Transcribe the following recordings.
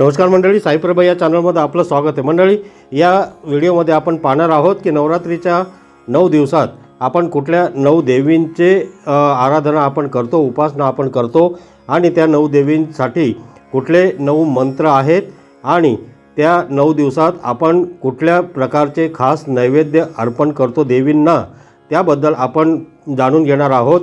नमस्कार मंडळी साईप्रभा या चॅनलमध्ये आपलं स्वागत आहे. मंडळी या व्हिडिओमध्ये आपण पाहणार आहोत की नवरात्रीच्या नऊ दिवसात आपण कुठल्या नऊ देवींचे आराधना आपण करतो उपासना आपण करतो आणि त्या नऊ देवींसाठी कुठले नऊ मंत्र आहेत आणि त्या नऊ दिवसात आपण कुठल्या प्रकारचे खास नैवेद्य अर्पण करतो देवींना त्याबद्दल आपण जाणून घेणार आहोत.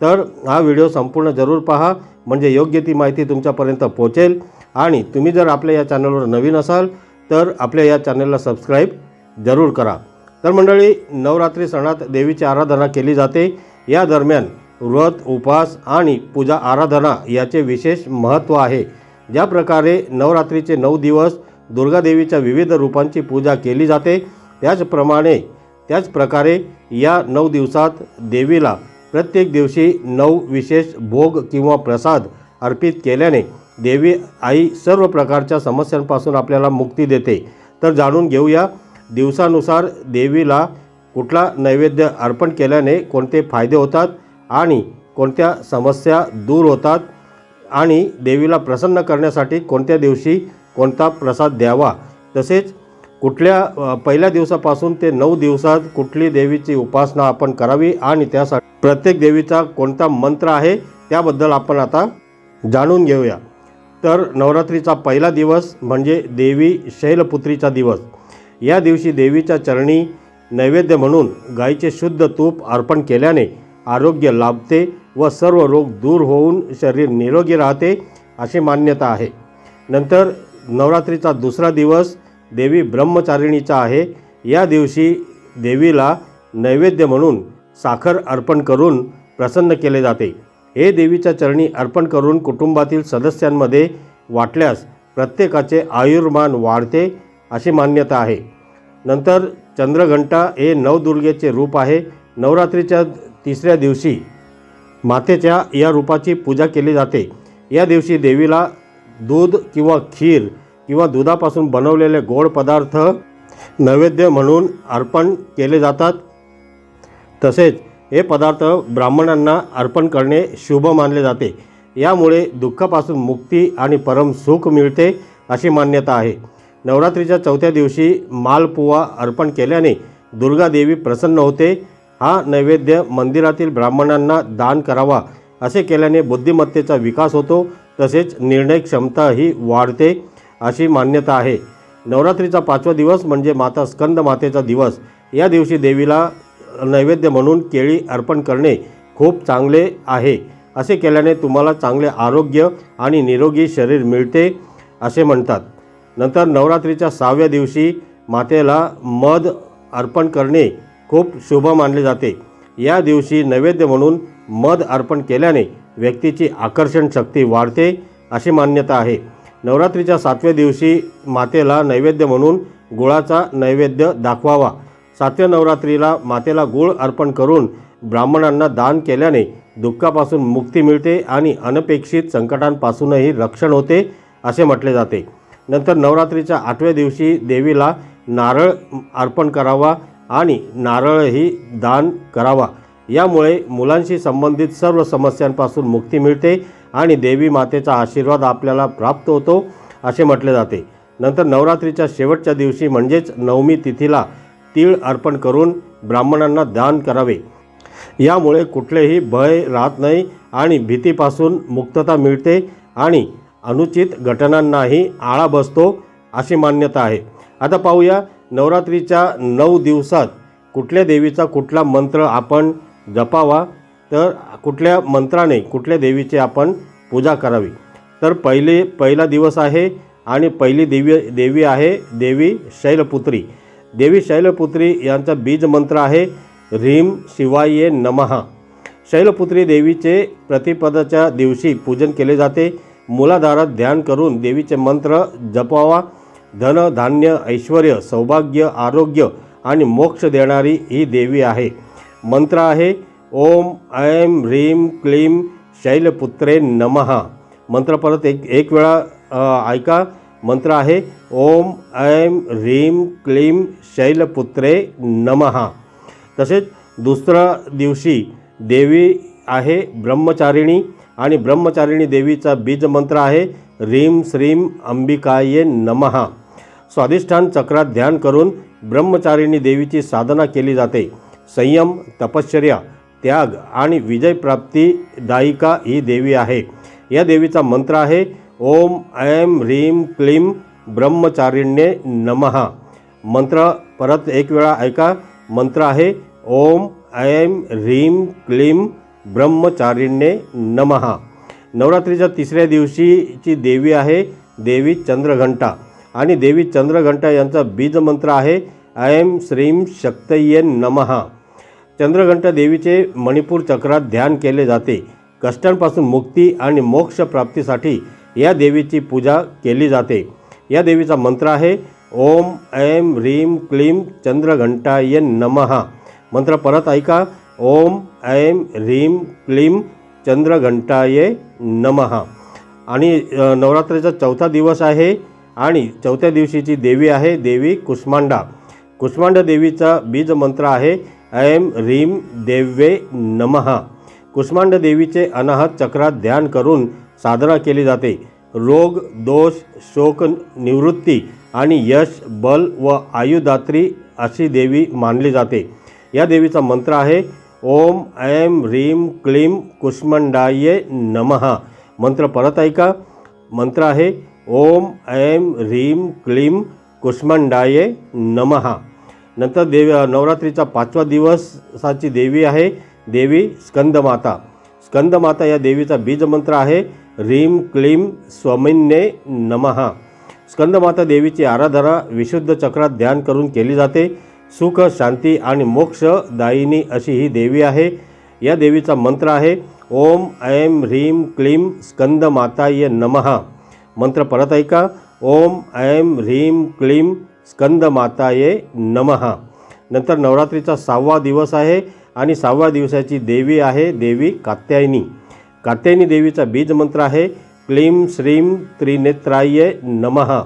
तर हा व्हिडिओ संपूर्ण जरूर पहा. म्हणजे योग्य ती माहिती तुमच्यापर्यंत पोहोचेल. आणि तुम्ही जर आपल्या या चॅनलवर नवीन असाल तर आपल्या या चॅनलला सबस्क्राईब जरूर करा. तर मंडळी नवरात्री सणात देवीची आराधना केली जाते. या दरम्यान व्रत उपास आणि पूजा आराधना याचे विशेष महत्त्व आहे. ज्या प्रकारे नवरात्रीचे नऊ दिवस दुर्गादेवीच्या विविध रूपांची पूजा केली जाते त्याचप्रमाणे त्याच प्रकारे या नऊ दिवसात देवीला प्रत्येक दिवशी नऊ विशेष भोग किंवा प्रसाद अर्पित केल्याने देवी आई सर्व प्रकारच्या समस्यांपासून आपल्याला मुक्ती देते. तर जाणून घेऊया दिवसानुसार देवीला कुठला नैवेद्य अर्पण केल्याने कोणते फायदे होतात आणि कोणत्या समस्या दूर होतात आणि देवीला प्रसन्न करण्यासाठी कोणत्या दिवशी कोणता प्रसाद द्यावा? तसेच कुठल्या पहिल्या दिवसापासून ते नऊ दिवसात कुठली देवीची उपासना आपण करावी आणि त्यासाठी प्रत्येक देवीचा कोणता मंत्र आहे त्याबद्दल आपण आता जाणून घेऊया. तर नवरात्रीचा पहिला दिवस म्हणजे देवी शैलपुत्रीचा दिवस. या दिवशी देवीच्या चरणी नैवेद्य म्हणून गायीचे शुद्ध तूप अर्पण केल्याने आरोग्य लाभते व सर्व रोग दूर होऊन शरीर निरोगी राहते अशी मान्यता आहे. नंतर नवरात्रीचा दुसरा दिवस देवी ब्रह्मचारिणीचा आहे. या दिवशी देवीला नैवेद्य म्हणून साखर अर्पण करून प्रसन्न केले जाते. हे देवीच्या चरणी अर्पण करून कुटुंबातील सदस्यांमध्ये वाटल्यास प्रत्येकाचे आयुर्मान वाढते अशी मान्यता आहे. नंतर चंद्रघंटा हे नवदुर्गेचे रूप आहे. नवरात्रीच्या तिसऱ्या दिवशी मातेच्या या रूपाची पूजा केली जाते. या दिवशी देवीला दूध किंवा खीर किंवा दुधापासून बनवलेले गोड पदार्थ नैवेद्य म्हणून अर्पण केले जातात. तसेच हे पदार्थ ब्राह्मणांना अर्पण करणे शुभ मानले जाते. यामुळे दुःखापासून मुक्ती आणि परम सुख मिळते अशी मान्यता आहे. नवरात्रीच्या चौथ्या दिवशी मालपुवा अर्पण केल्याने दुर्गा देवी प्रसन्न होते. हा नैवेद्य मंदिरातील ब्राह्मणांना दान करावा असे केल्याने बुद्धिमत्तेचा विकास होतो. तसेच निर्णय क्षमताही वाढते अशी मान्यता आहे. नवरात्रीचा पाचवा दिवस म्हणजे माता स्कंद मातेचा दिवस. या दिवशी देवीला नैवेद्य म्हणून केळी अर्पण करणे खूप चांगले आहे. असे केल्याने तुम्हाला चांगले आरोग्य आणि निरोगी शरीर मिळते असे म्हणतात. नंतर नवरात्रीच्या सहाव्या दिवशी मातेला मध अर्पण करणे खूप शुभ मानले जाते. या दिवशी नैवेद्य म्हणून मध अर्पण केल्याने व्यक्तीची आकर्षण शक्ती वाढते अशी मान्यता आहे. नवरात्रीच्या सातव्या दिवशी मातेला नैवेद्य म्हणून गुळाचा नैवेद्य दाखवावा. सातव्या नवरात्रीला मातेला गुळ अर्पण करून ब्राह्मणांना दान केल्याने दुःखापासून मुक्ती मिळते आणि अनपेक्षित संकटांपासूनही रक्षण होते असे म्हटले जाते. नंतर नवरात्रीच्या आठव्या दिवशी देवीला नारळ अर्पण करावा आणि नारळही दान करावा. यामुळे मुलांशी संबंधित सर्व समस्यांपासून मुक्ती मिळते आणि देवी मातेचा आशीर्वाद आपल्याला प्राप्त होतो असे म्हटले जाते. नंतर नवरात्रीच्या शेवटच्या दिवशी म्हणजेच नवमी तिथीला तीळ अर्पण करून ब्राह्मणांना दान करावे. यामुळे कुठलेही भय राहत नाही आणि भीतीपासून मुक्तता मिळते आणि अनुचित घटनांनाही आळा बसतो अशी मान्यता आहे. आता पाहूया नवरात्रीच्या नऊ दिवसात कुठल्या देवीचा कुठला मंत्र आपण जपावा? तर कुठल्या मंत्राने कुठल्या देवीची आपण पूजा करावी? तर पहिले पहिला दिवस आहे आणि पहिली देवी देवी आहे देवी शैलपुत्री. देवी शैलपुत्री यांचा बीज मंत्र आहे ह्रीम शिवाये नमहा शैलपुत्री देवीचे प्रतिपदाच्या दिवशी पूजन केले जाते. मुलाधारात ध्यान करून देवीचे मंत्र जपावा धन धान्य ऐश्वर सौभाग्य आरोग्य आणि मोक्ष देणारी ही देवी आहे. मंत्र आहे ओम ऐं ह्रीं क्लीं शैलपुत्रे नमहा मंत्र परत एक एक वेळा ऐका. मंत्र आहे ओम ऐं ह्रीं क्लीं शैलपुत्रे नमहा तसेच दुसऱ्या दिवशी देवी आहे ब्रह्मचारिणी आणि ब्रह्मचारिणी देवीचा बीज मंत्र आहे रीम श्रीम अंबिकाये नमहा स्वाधिष्ठान चक्रात ध्यान करून ब्रह्मचारिणी देवीची साधना केली जाते. संयम तपश्चर्या त्याग आणि विजयप्राप्ती दायिका ही देवी आहे. या देवीचा मंत्र आहे ओम ऐं ह्रीं क्लीं ब्रह्मचारिण्ये नमहा मंत्र परत एक वेळा ऐका। मंत्र आहे ओम ऐं ह्रीं क्लीं ब्रह्मचारिण्ये नमहा नवरात्रीच्या तिसऱ्या दिवशीची देवी आहे देवी चंद्रघंटा। आणि देवी चंद्रघंटा यांचा बीजमंत्र आहे ऐं श्रीं शक्तये नमहा चंद्रघंटा देवीचे मणिपूर चक्रात ध्यान केले जाते। कष्टांपासून मुक्ती आणि मोक्ष प्राप्तीसाठी या देवीची पूजा केली जाते. या देवीचा मंत्र आहे ओम ऐं ह्रीं क्लीं चंद्रघंटाय नमहा मंत्र परत ऐका ओम ऐं ह्रीं क्लीं चंद्रघंटाये नमहा आणि नवरात्रीचा चौथा दिवस आहे आणि चौथ्या दिवशीची देवी आहे देवी कुष्मांडा. कुष्मांडा देवीचा बीज मंत्र आहे ऐं ह्रीं देव्ये नमहा कुष्मांड देवीचे अनाहत चक्रात ध्यान करून साजरा केली जाते. रोग दोष शोक निवृत्ती आणि यश बल व आयुदात्री अशी देवी मानली जाते. या देवीचा मंत्र आहे ओम ऐम ह्रीं क्लीं कुष्मंडाये नमहा मंत्र परत ऐका. मंत्र आहे ओम ऐम ह्रीं क्लीं कुष्मंडाये नमहा नंतर देवी नवरात्रीचा पाचवा दिवसाची देवी आहे देवी स्कंदमाता. स्कंदमाता या देवीचा बीजमंत्र आहे ह्रीं क्लीं स्वमिन्ये नमहा स्कंदमाता देवीची आराधना विशुद्ध चक्रात ध्यान करून केली जाते. सुख शांती आणि मोक्ष दायिनी अशी ही देवी आहे. या देवीचा मंत्र आहे ओम ऐं ह्रीं क्लीं स्कंदमाताय नमहा मंत्र परत ऐका ओम ऐं ह्रीं क्लीं स्कंदमाताये नमहा नंतर नवरात्रीचा सहावा दिवस आहे आणि सहाव्या दिवसाची देवी आहे देवी कात्यायनी. कात्यायनी देवीचा बीज मंत्र आहे क्लीं श्रीं त्रिनेत्राय नमहा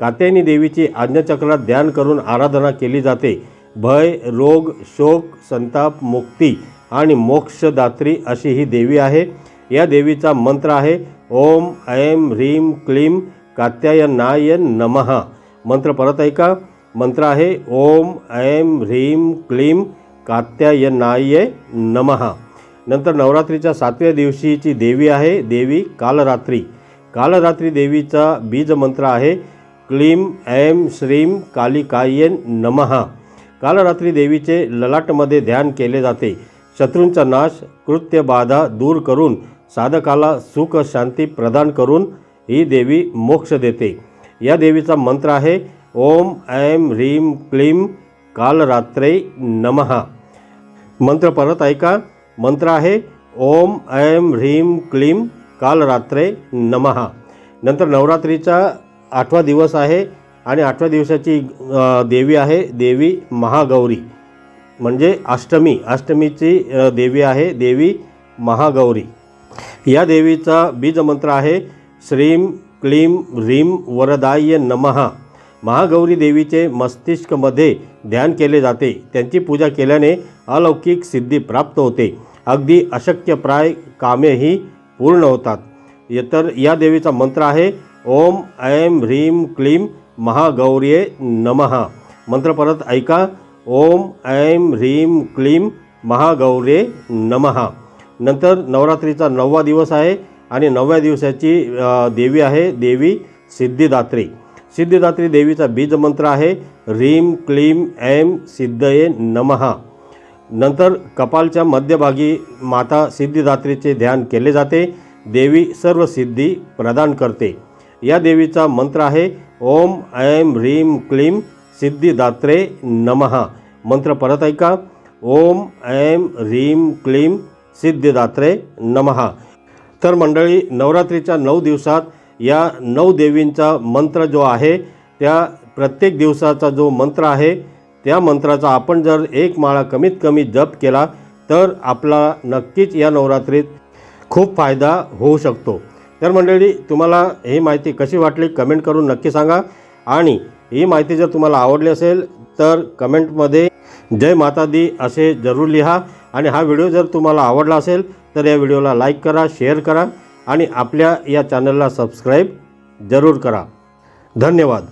कात्यायनी देवीची आज्ञाचक्रात ध्यान करून आराधना केली जाते. भय रोग शोक संताप मुक्ती आणि मोक्षदात्री अशी ही देवी आहे. या देवीचा मंत्र आहे ओम ऐं ह्रीं क्लीं कात्यायनाय नमहा मंत्र परत ऐका. मंत्र आहे ओम ऐं ह्रीं क्लीं कात्यायनाय नमहा नंतर नवरात्रीच्या सातव्या दिवशीची देवी आहे देवी कालरात्री. कालरात्री देवीचा बीज मंत्र आहे क्लीं ऐम श्रीं कालिकायेन नमहा कालरात्री देवीचे ललाटमध्ये ध्यान केले जाते. शत्रूंचा नाश कृत्यबाधा दूर करून साधकाला सुख शांती प्रदान करून ही देवी मोक्ष देते. या देवीचा मंत्र आहे ओम ऐम ह्रीं क्लीं कालरात्रे नमहा मंत्र परत ऐका. मंत्र आहे ओम ऐं ह्रीं क्लीं कालरात्रे नमहा नंतर नवरात्रीचा आठवा दिवस आहे आणि आठव्या दिवसाची देवी आहे देवी महागौरी. म्हणजे अष्टमी अष्टमीची देवी आहे देवी महागौरी. या देवीचा बीजमंत्र आहे श्रीं क्लीं ह्रीं वरदाय नमहा महागौरी देवीचे मस्तिष्कमध्ये ध्यान केले जाते. त्यांची पूजा केल्याने अलौकिक सिद्धी प्राप्त होते. अगदी अशक्यप्राय कामेही पूर्ण होतात. य- तर या देवीचा मंत्र आहे ओम ऐं ह्रीं क्लीं महागौर्ये नमहा मंत्र परत ऐका ओम ऐं ह्रीं क्लीं महागौर्ये नमहा नंतर नवरात्रीचा नववा दिवस आहे आणि नवव्या दिवसाची देवी आहे देवी सिद्धिदात्री. सिद्धिदात्री देवीचा बीजमंत्र आहे ह्रीं क्लीं ऐं सिद्धये नमहा नंतर कपालच्या मध्यभागी माता सिद्धिदात्रीचे ध्यान केले जाते. देवी सर्व सिद्धी प्रदान करते. या देवीचा मंत्र आहे ओम ऐं ह्रीं क्लीं सिद्धिदात्रे नमहा मंत्र परत ऐका ओम ऐं ह्रीं क्लीं सिद्धिदात्रे नमहा तर मंडळी नवरात्रीच्या नऊ दिवसात या नऊ देवींचा मंत्र जो आहे त्या प्रत्येक दिवसाचा जो मंत्र आहे त्या मंत्राचा आपण जर एक माळा कमीत कमी जप केला तर आपला नक्कीच या नवरात्रीत खूप फायदा होऊ शकतो. तर मंडळी तुम्हाला ही माहिती कशी वाटली कमेंट करून नक्की सांगा. आणि ही माहिती जर तुम्हाला आवडली असेल तर कमेंटमध्ये जय माता दी असे जरूर लिहा. आणि हा व्हिडिओ जर तुम्हाला आवडला असेल तर या व्हिडिओला लाईक करा शेअर करा. आणि आपल्या या चॅनलला सबस्क्राईब जरूर करा. धन्यवाद.